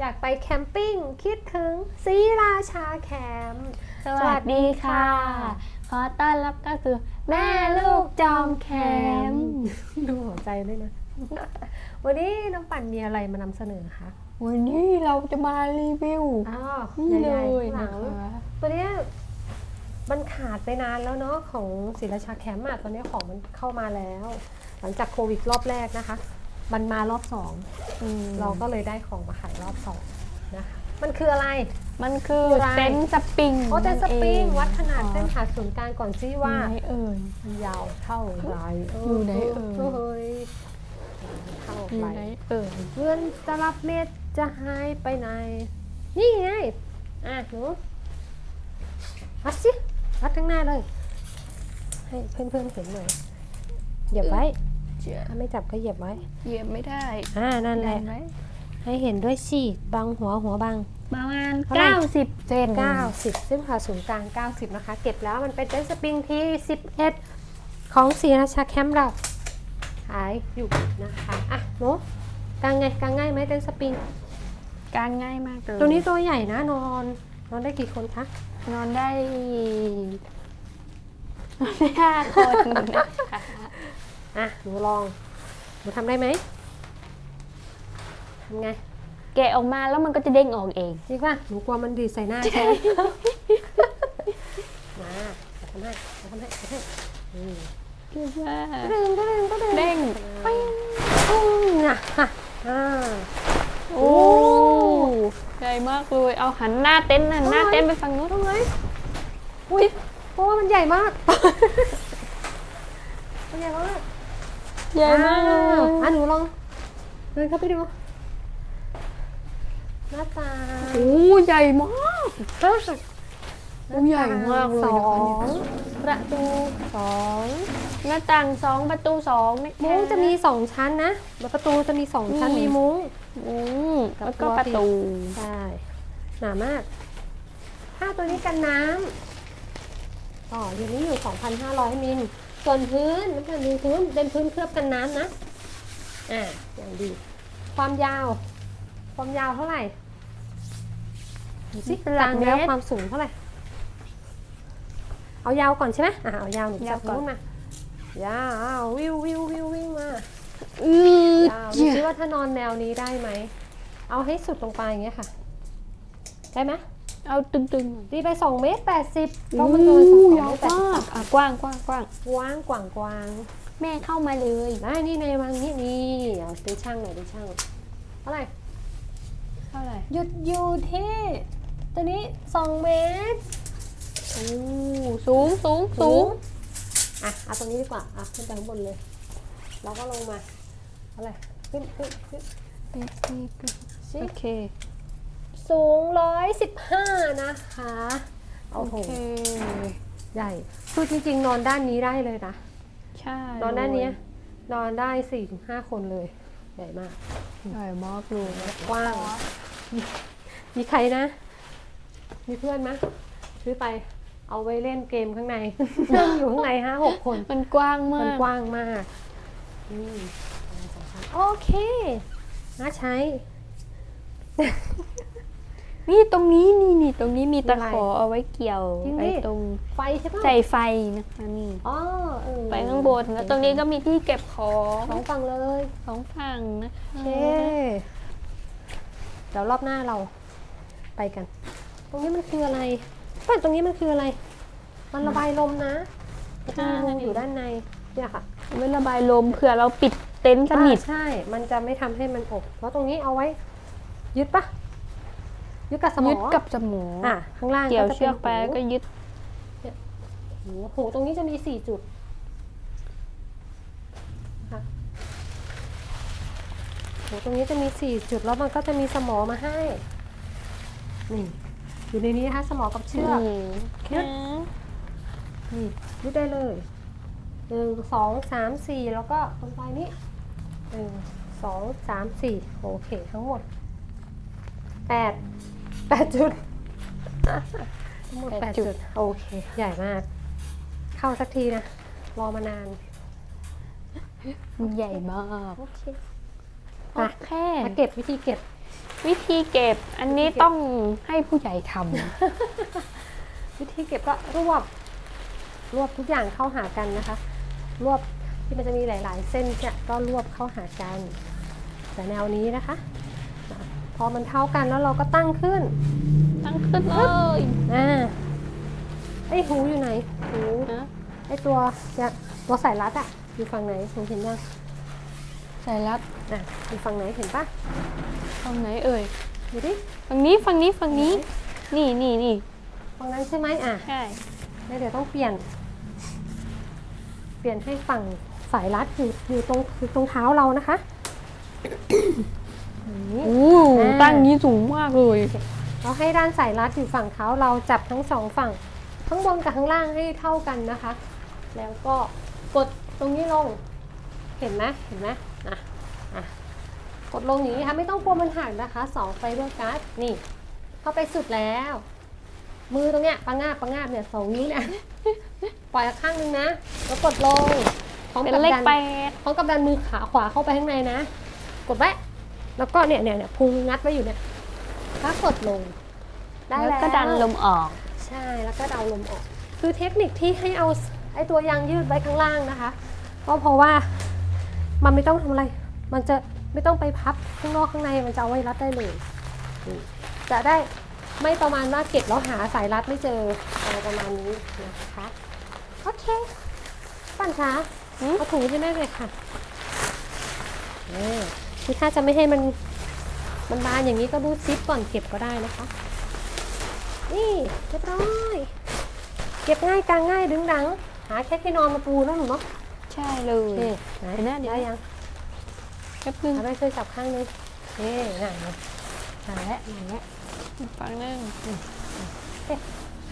อยากไปแคมปิ้งคิดถึงศรีราชาแคมป์สวัสดีค่ะ ขอต้อนรับก็คือแม่ลูกจอมแคมป์ดูหัวใจด้วยนะ วันนี้น้องปั่นมีอะไรมานำเสนอคะวันนี้เราจะมารีวิวอ้าวนี่เลใหญ่ยๆข้างหนะลังคะตัวเนี้ยมันขาดไปนานแล้วเนาะของศรีราชาแคมป์อะตอนนี้ของมันเข้ามาแล้ว หลังจากโควิดรอบแรกนะคะ มันมารอบสองอืมเราก็เลยได้ของมาขายรอบสองนะคะมันคืออะไร มันคืออะไร เต็นท์สปริงโอ้เต้นสปริงนั่นเอวัดขนาดเส้นผ่าศูนย์กลางก่อนซิว่าไหนเอ่ยมันยาวเท่าไรเอยู่ไหนเอ่ย เฮ้ยเท่าอยู่ไรไหนเอ่ยเงินจะรับเม็ดจะหายไปไหน นี่ไง อะหนูวัดสิวัดข้างหน้าเลย ให้เพื่อนๆเห็นหน่อยเหยียบไว้ เจ๊ถ้าไม่จับก็เหยียบไว้เหยียบไม่ได้อ่านั่นแหละได้ไหมให้เห็นด้วยสิบังหัวหัวบัง ประมาณ เท่าไหร่ 90 เซน90ซึ่งผ่าศูนย์กลาง 90 นะคะ เก็บแล้วมันเป็นเต็นท์สปริงที่ 11 ของศรีราชาแคมป์เราขายอยู่นะคะอะหนูกางไงกางง่ายไหมเต็นท์สปริงการง่ายมากเลยตัวนี้ตัวใหญ่นะนอน นอนได้กี่คนคะ นอนได้ห้าคนนะคะ อะหนูลองหนูทำได้ไหมทำไงแกะออกมาแล้วมันก็จะเด้งออกเองจริงป่ะหนูกลัวมันดีดใส่หน้าใช่ไหมมาจะทำให้จะทำให้จะทำให้อืมคิดว่าก็ดึงก็ดึงก็ดึงเด้งปิ้งปุ้งอะอะอ่า โอ้ใหญ่มากเลยเอาหันหน้าเต็นท์หันหน้าเต็นท์ไปฝั่งนู้นทำไมอุ้ยเพราะว่ามันใหญ่มาก มันใหญ่มาก ใหญ่มากเลอ้าวยอะหนูลองเดินเข้าไปดูหน้าตาโอ้ใหญ่มากฮะโอ้ใหญ่มากเลยสนะอคะงประตูสองหน้าต่างสองประตูสองนะคะมุ้งจะมีสองชั้นนะแล้วประตูจะมีสองชั้นอืมมีมุ้งอืมกับแล้วก็ตัวประตูใช่หนามากผ้าตัวนี้กันน้ำต่ออยู่นี้อยู่ 2,500 มิล ส่วนพื้นมันจะมีพื้นเป็นพื้นเคลือบกันน้ำนะ อ่าอย่างดี ความยาว ความยาวเท่าไหร่ดูสิเป็นกหลัลากงแล้วเมตรความสูงเท่าไหร่ เอายาวก่อนใช่ไหมอ่าเอายาวหนูยาจัวบก่อนนู้นมายาววิววิววิววิวมาอือยาวดูซิว่าถ้านอนแนวนี้ได้ไหม เอาให้สุดลงไปอย่างเงี้ยค่ะ ได้ไหม เอาตึงๆหน่อยตีไป2เมตร80เพโอ้ราะมันเกินสองยาวเมตรแปดมากอะกว้างกว้างกว้างกว้างกว่างกวางแม่เข้ามาเลยได้นี่ในวังนี่นี่เอาดูช่างหน่อยดูช่างเท่าไหร่เท่าไหร่หยุดอยู่ที่ตัวนี้2เมตรโอ้สูงสูงสูงอะเอาตรงนี้ดีกว่าอะขึ้นไปข้างบนเลยเราก็ลงมาเท่าไหร่ขึ้นขึ้นขึ้นสิ โอเค สูง 115 นะคะโอ้โอโหเคใหญ่คือจริงๆ นอนด้านนี้ได้เลยนะ ใช่ นอนด้านเนี้ยนอนได้4ี่ถึงห้าคนเลย ใหญ่มาก ใหญ่มากเลยกว้าง มีใครนะ มีเพื่อนไหมซื้อไปเอาไว้เล่นเกมข้างในนั่งอยู่ข้างในห้าหกคน มันกว้างมามันกกว้างมากอืมโอเคน่าใช้ นี่ตรงนี้นี่นี่ตรงนี้มีตะมีอะไรขอเอาไว้เกี่ยวจริงดิ ไอ้ตรงไฟใช่ปะใส่ไฟนะคะนี่อ๋อเออไปข้างบนแล้วตรงนี้ก็มีที่เก็บของสองฝั่งเลยสองฝั่งนะโอคะเคเดี๋ยวรอบหน้าเราไปกัน ตรงนี้มันคืออะไรป้าตรงนี้มันคืออะไร มันระบายลมนะมันจะมีรูอยู่ด้านในเนี่ยค่ะเอาไว้ระบายลมเผื่อเราปิดเต็นท์สนิท อ่าใช่ มันจะไม่ทำให้มันอบ เพราะตรงนี้เอาไว้ ยึดปะ ยึดกับสมอยึดกับสมออะข้างล่างเกี่ยวจะเชือกไปแล้วก็ยึดหูหูตรงนี้จะมีสี่จุดค่ะหูตรงนี้จะมีสี่จุดแล้วมันก็จะมีสมอมาให้ นี่อยู่ในนี้นะคะสมอกับเชือกอืมยึดนี่ยึดได้เลยหนึ่งสองสามสี่แล้วก็ตรงปลายนี้หนึ่งสองสามสี่โอเคทั้งหมด แปดแปดจุดทั้งหมดแปดจุด โอเค ใหญ่มาก เข้าสักทีนะ รอมานานใหญ่มากโอเคโอเค มาเก็บวิธีเก็บ วิธีเก็บ อันนี้ต้องให้ผู้ใหญ่ทวิธีเก็บก็รวบ รวบทุกอย่างเข้าหากันนะคะ รวบที่มันจะมีหลาย ๆ เส้นเนี่ยก็รวบเข้าหากัน แต่แนวนี้นะคะอะ พอมันเท่ากันแล้วเราก็ตั้งขึ้นำตั้งขึ้นเลยอ่าไอ้หูอยู่ไหนหูนะไอ้ตัวเนี่ยตัวสายรัดอะอยู่ฝั่งไหนหนูเห็นยังใส่รัดอะอยู่ฝั่งไหนเห็นปะฝั่งไหนเอ่ยดูดิฝั่งนี้ฝั่งนี้ฝั่งนี้ นี่นี่นี่ฝั่งนั้นใช่ไหมอะใช่แล้วเดี๋ยวต้องเปลี่ยน เปลี่ยนให้ฝั่งสายรัดอยู่อยู่ตรงอยู่ตรงเท้าเรานะคะ อย่างนี้โอ้อ่า ตั้งนี้สูงมากเลย เราให้ด้านสายรัดอยู่ฝั่งเท้าเราจับทั้งสองฝั่งข้างบนกับข้างล่างให้เท่ากันนะคะ แล้วก็กดตรงนี้ลง เห็นไหมเห็นไหมอะอะกดลงอย่างนี้ค่ะไม่ต้องกลัวมันหักนะคะสองไฟเบอร์การ์ดนี่ เข้าไปสุดแล้ว มือตรงเนี้ยปังงาบปังงาบเนี่ยสองนิ้วเนี่ย ปล่อยข้างนึงนะแล้วกดลงพร้อมเป็นกับเลขดันแปดพร้อมกับดันมือขาขวาเข้าไปข้างในนะ กดไว้ แล้วก็เนี่ยเนี่ยเนี่ยพุงงัดไว้อยู่เนี่ยถ้ากดลง ได้แล้วแล้วก็ดันลมออก ใช่แล้วก็เดาลมออก คือเทคนิคที่ให้เอาไอ้ตัวยางยืดไว้ข้างล่างนะคะก็เพราะว่ามันไม่ต้องทำอะไร มันจะไม่ต้องไปพับข้างนอกข้างในมันจะเอาไว้รัดได้เลยนี่จะได้ไม่ประมาณว่าเก็บแล้วหาสายรัดไม่เจออะไรประมาณนี้นะคะโอเคปั่นช้าหืมเอาถุงให้แม่เลยค่ะเออ คือถ้าจะไม่ให้มันมันบานอย่างนี้ก็รูดซิปก่อนเก็บก็ได้นะคะ นี่เรียบร้อย เก็บง่ายกางง่ายดึงดัง หาแค่ที่นอนมาปูแล้วหนูเนาะใช่เลโอยเคไหนเดี๋ยวนะเดี๋ยวได้ยังแป๊บนึงเอาไปช่วยจับข้างนึงเอ๊ะง่ายเลยหาแล้วหาแล้วฝั่งนึง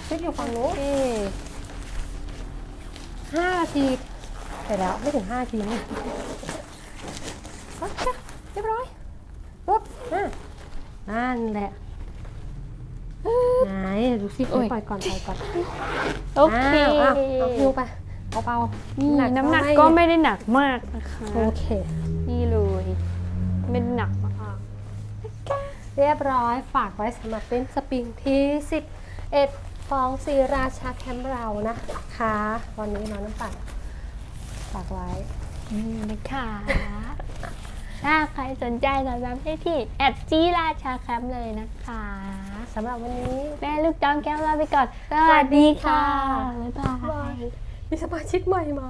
ซิปอยู่ฝั่งนู้นโอเคห้านาทีไปแล้วไม่ถึงห้านาทีนี่โอ เคเรียบร้อยปุ๊บอะนั่นแหละ ไหนดูซิปล่อยก่อนปล่อยก่อนโอเคาวอ้าวเอาฮิวไปเบาๆนี่น้ำหนักก็ไม่ได้หนักมากนะคะ โอเค นี่เลยไม่ได้หนักมาก เรียบร้อยฝากไว้สำหรับเป็นสปริงที่ 11ฟองสีราชาแคมป์เรานะคะ วันนี้น้องน้ำปั่นฝากไว้ นี่นะคะ ถ้าใครสนใจสามารถได้ที่แอดจีราชาแคมป์เลยนะคะสำหรับวันนี้แม่ลูกจอมแก้วลาไปก่อน สวัสดีค่ะ บ๊ายบาบายยมีสมาชิกใหม่มา